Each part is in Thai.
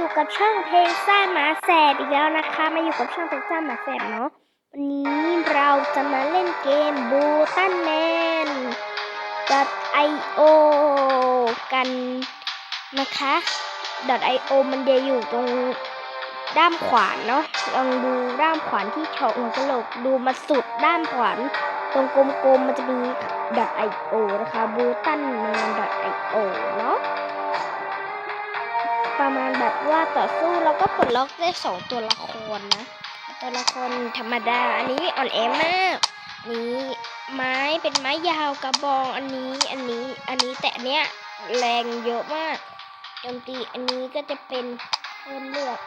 อยู่กับช่องเพลงซ่าหมาแสบอีกแล้วนะคะ มาอยู่กับช่องเพลงซ่าหมาแสบเนาะวันนี้เราจะมาเล่นเกมบูตันแมน .io กันนะคะ .io มันจะอยู่ตรงด้ามขวานเนาะลองดูด้ามขวานที่เฉาะหัวกะโหลกดูมาสุดด้ามขวาน ตรงกลมๆมันจะมี .io นะคะบูตันแมน .io เนาะ ประมาณแบบว่าต่อสู้แล้วก็ปลดล็อกได้สองตัวละครนะ ตัวละครธรรมดา อันนี้อ่อนแอมาก นี้ไม้เป็นไม้ยาวกระบองอันนี้อันนี้อันนี้แต่เนี้ยแรงเยอะมากโจมตีอันนี้ก็จะเป็นเพิ่มเลือด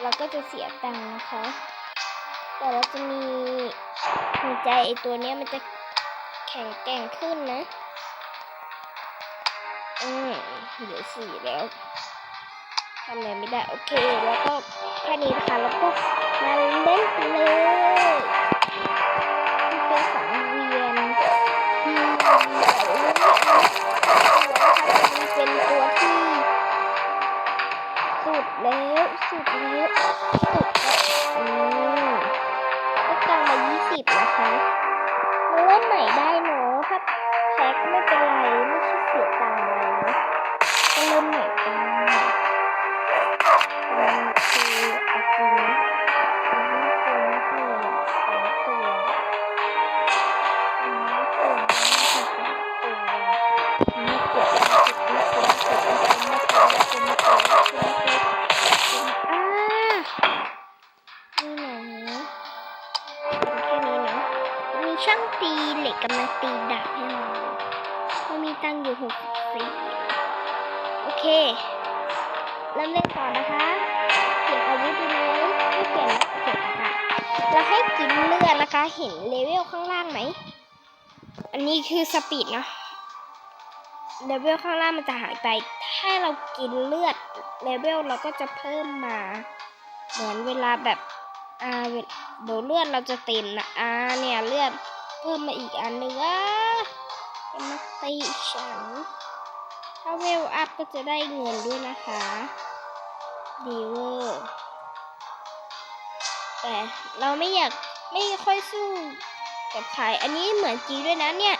เราก็จะเสียตังค์นะคะ แต่เราจะมีหัวใจไอตัวเนี้ยมันจะแข็งแกร่งขึ้นนะ อืมเหลือสี่แล้วทำอะไรไม่ได้ โอเค แล้วก็แค่นี้นะคะ แล้วก็มาเล่นเลยเป็นสังเวียนที่มันเป็นตัวที่ สุดแล้ว สุดแล้ว สุด เค เริ่มเล่นต่อนะคะเปลี่ยนอาวุธดีไหมไม่เปลี่ยนแล้วโอเคค่ะเราให้กินเลือดนะคะ เห็นเลเวลข้างล่างไหม อันนี้คือสปีดเนาะ เลเวลข้างล่างมันจะหายไป ถ้าเรากินเลือด เลเวลเราก็จะเพิ่มมา เหมือนเวลาแบบ อ่าเลเดี๋ยวเลือดเราจะเต็มนะ อ่าเนี่ยเลือดเพิ่มมาอีกอันหนึ่งอะเป็นมาตีฉัน ถ้าเวลอัพก็จะได้เงินด้วยนะคะดีเวอร์แต่เราไม่อยากไม่ค่อยสู้กับใคร อันนี้เหมือนจริงด้วยนะเนี่ย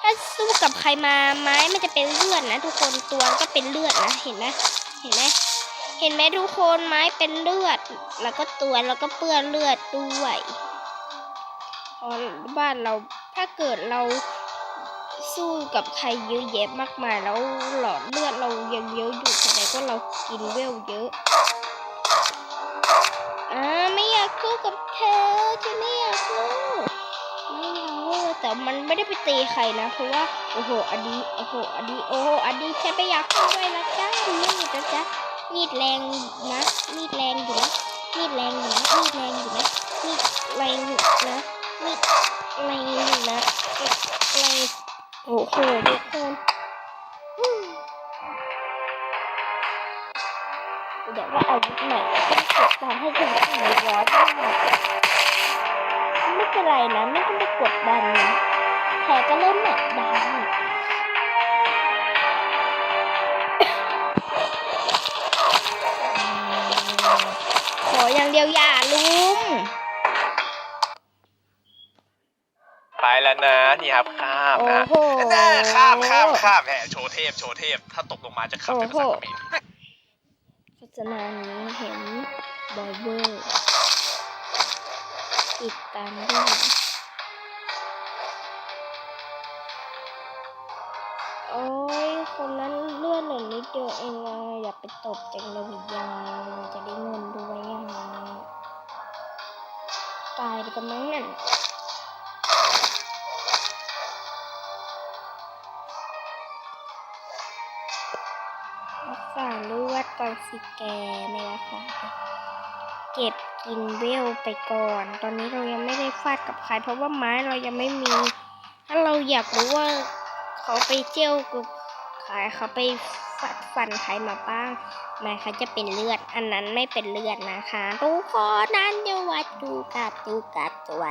ถ้าสู้กับใครมาไม้มันจะเป็นเลือดนะ ทุกคนตัวก็เป็นเลือดนะเห็นไหมเห็นไหมเห็นไหมทุกคนไม้เป็นเลือด แล้วก็ตัวแล้วก็เปื้อนเลือดด้วยเพราะบ้านเราถ้าเกิดเรา สู้กับใครเยอะแยะมากมายแล้วหลอดเลือดเรายังเยอะอยู่แสดงว่าเรากินเวลเยอะอ่าไม่อยากสู้กับเธอจะไม่อยากสู้ไม่เอาแต่มันไม่ได้ไปตีใครนะ เพราะว่าโอ้โหอันนี้โอ้โหอันนี้โอ้โหอันนี้ฉันไม่อยากเข้ด้วยนะจ๊ะมีดนะจ๊ะมีดแรงนะมีดแร โอ้ทุกคนเดี๋ยวว่าอาวุธใหม่ต้องกดตามให้ถึงสี่ร้อยบาทไม่เป็นไรนะ ไม่ต้องไปกดดันนะแพ้ก็เริ่มใหม่ได้ขออย่างเดียวอย่าลุม แล้วนะนี่ครับข้ามโอ้นะโห แน่ข้ามข้ามข้ามแหมโชว์เทพโชว์เทพ ถ้าตกลงมาจะขับเป็นภาษาเขมรโฆษณานี้เห็นบอยเบอร์ติดตามด้วยโอ้ยคนนั้นเลื่อนเหลือนิดเดียวเองอะอย่าไปตบจังเลยยังจะได้เงินด้วยยังตายไปกันมั้งนั่น ก่อนสิแกไม่รักษาเก็บกินเวลไปก่อน ตอนนี้เรายังไม่ได้ฟาดกับใคร เพราะว่าไม้เรายังไม่มี ถ้าเราอยากรู้ว่าเขาไปเจียวกับใครเขาไปฟัดฟันใครมาบ้างแม้เขาจะเป็นเลือด อันนั้นไม่เป็นเลือดนะคะทุกคนนั้นจะวัดดูกับดูกับตัว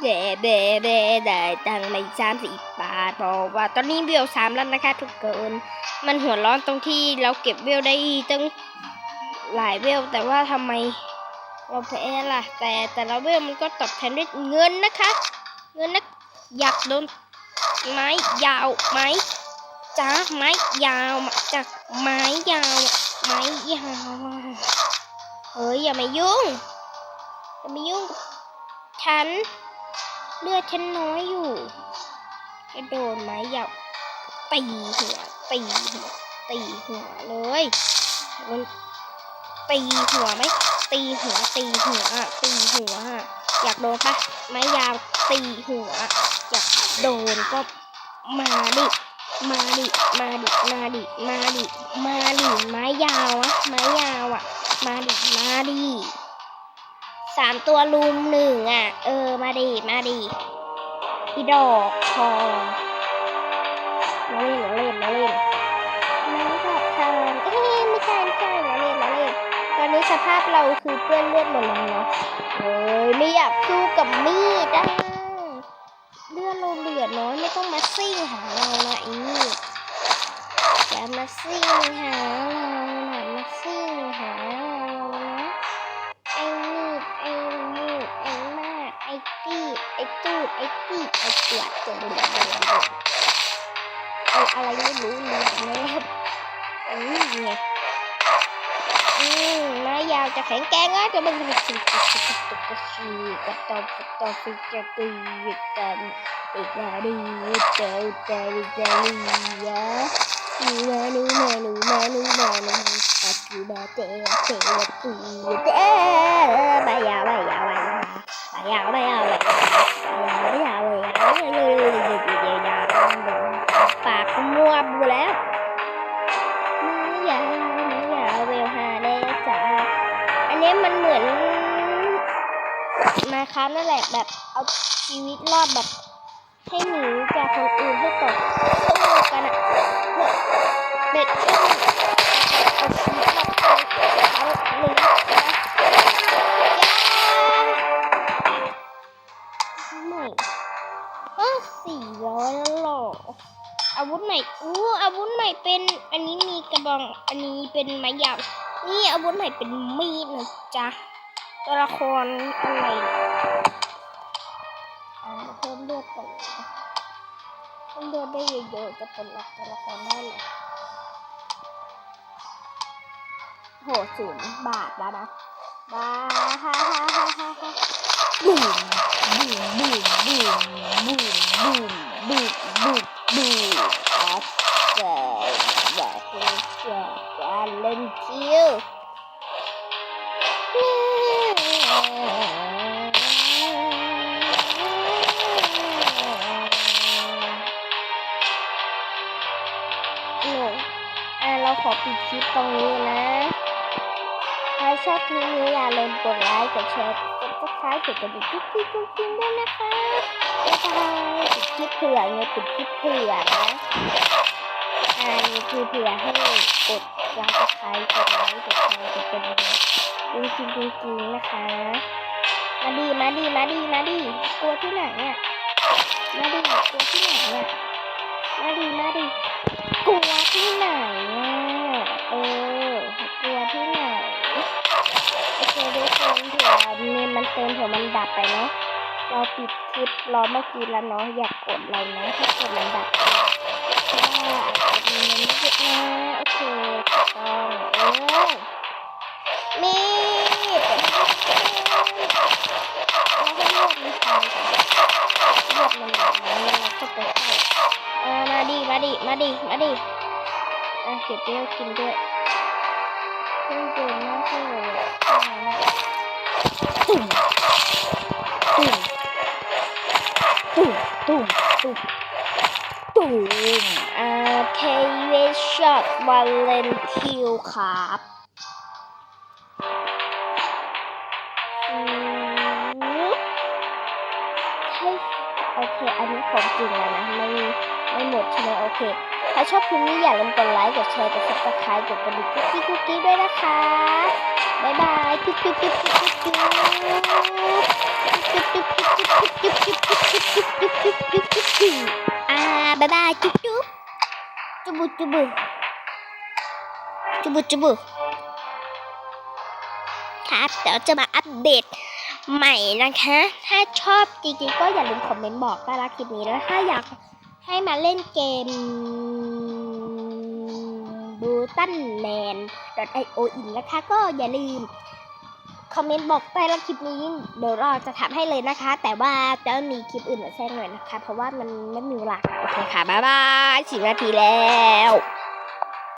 เดเดเดได้ตังค์ไม่สามสิบบาทเพราะว่าตอนนี้เบลสามแล้วนะคะทุกคนมันหัวร้อนตรงที่เราเก็บเวลได้ตั้งหลายเวลแต่ว่าทำไมเราแพ้ล่ะ แต่แต่ละเวลมันก็ตอบแทนด้วยเงินนะคะ เงินนะอยากโดนไม้ยาวไหมจ้าไม้ยาวจากไม้ยาวไม้ยาวเฮ้ยอย่ามายุ่งอย่ามายุ่งฉัน เลือดฉันน้อยอยู่กระโดนไม้ยาวตีหัวตีหัวตีหัวเลยมันตีหัวไหมตีหัวตีหัวอะตีหัวอะอยากโดนปะไม้ยาวตีหัว อยากโดนก็มาดิมาดิมาดิมาดิมาดิมาดิไม้ยาวอะไม้ยาวอะมาดิมาดิ สามตัวลุมหนึ่งอะเออ มาดิ มาดิอีดอกทองมาเล่นมาเล่นมาเล่นน้องกับทางเอ๊ะไม่ใช่ไม่ใช่มาเล่นมาเล่นตอนนี้สภาพเราคือเปื้อนเลือดหมดแล้วเนาะเฮ้ยไม่อยากสู้กับมีดอะเลือดเราเหลือน้อยไม่ต้องมาซิ่งหาเราละอีนี่อย่ามาซิ่งหาเรานะมาซิ่งหาเรา ตีดไอ้ตูดไอ้ตีดไอ้ตรวจเจอเหลือเหลือเหลือไอ้อะไรไม่รู้เหลือนะครับอันนี้ไงอืมไม้ยาวจะแข็งแกร่งอะจะมันจะสิกระสิกระกระสิกระตอบกระตอบฟิจะตีกันอีกนาดีเจอเจอเจอลียนูมานูมานูมานูมานูปัจจุบันเจอเจอตูเจอบายาบายาบายาบายาบายาบายาบายาบายาบายาบายาปากมัวบูแล้วไม่ยาวไม่ยาวเวลฮาเดจ้าอันนี้มันเหมือนมาค้านั่นแหละแบบเอาชีวิตรอดแบบให้หนีจากคนอื่นให้ตก อาวุธใหม่เป็นมีดนะจ๊ะตัวละครอะไรเอาเพิ่มเลือดกันเลยนะเพิ่มเลือดได้เยอะๆจะเป็นละตัวละครได้เลยโหศูนย์บาทแล้วนะบาฮ่าฮ่าฮ่าฮ่าฮ่า เราขอปิดคลิปตรงนี้นะถ้าชอบคลิปนี้อย่าลืมกดไลค์ กดแชร์ กดซับสไครต์กดกระดิ่งกุ๊กกิ๊กกุ๊กกิ๊กด้วยนะคะบ๊ายบายปิดคลิปเผื่อไงปิดคลิปเผื่อนะอ่านี่คือเผื่อให้กดซับสไครต์กดไลค์ กดแชร์ กดกระดิ่งกุ๊กกิ๊กกุ๊กกิ๊กนะคะ มาดี มาดี มาดี มาดีกลัวที่ไหนอะมาดีกลัวที่ไหนอะมาดี มาดี กลัวที่ไหนอะเออกลัวที่ไหนโอเคทุกคนเผื่อเมมมันเต็มเผื่อมันดับไปเนาะเราปิดคลิปรอเมื่อกี้แล้วเนาะอย่ากกดเรานะถ้ากดมันดับไปเพราะว่าอาจจะมีมันไม่เยอะนะโอเคต้องเออมีดเราให้เลือดมันไปเลือดมันแบบนั้นแล้วเราก็ไปเข้าอ่ มาดิมาดิ มาดิ มาดิอะเก็บเปรี้ยวกินด้วยเครื่องเกินมากเลยตุ่มตุ่มตุ่มตุ่มตุ่มตุ่มอ่าเทเวช็อตวาเลนคิวครับโอเค อันนี้ของจริงแล้วนะไม่ ไม่หมดใช่ไหมโอเค ถ้าชอบคลิปนี้อย่าลืมกดไลค์ กดแชร์ กดซับสไครต์กดกระดิ่งกุ๊กกิ๊กกุ๊กกิ๊กด้วยนะคะ บ๊ายบายจุ๊บจุ๊บจุ๊บจุ๊บจุ๊บจุ๊บจุ๊บจุ๊บจุ๊บจุ๊บจุ๊บจุ๊บจุ๊บจุ๊บจุ๊บจุ๊บจุ๊บจุ๊บจุ๊บอ่าบ๊ายบายจุ๊บจุ๊บจุ๊บจุ๊บจุบุจุบุครับเดี๋ยวจะมาอัปเดตใหม่นะคะถ้าชอบจริงๆก็อย่าลืมคอมเมนต์บอกใต้ละคลิปนี้แล้วถ้าอยาก ให้มาเล่นเกมบูตันแลน .io อีกนะคะ ก็อย่าลืม คอมเมนต์บอกใต้ละคลิปนี้ เดี๋ยวเราจะทำให้เลยนะคะ แต่ว่าจะมีคลิปอื่นมาแทรกหน่อยนะคะ เพราะว่ามันไม่มีเวลาโอเคค่ะ บ๊ายบายสิบนาทีแล้ว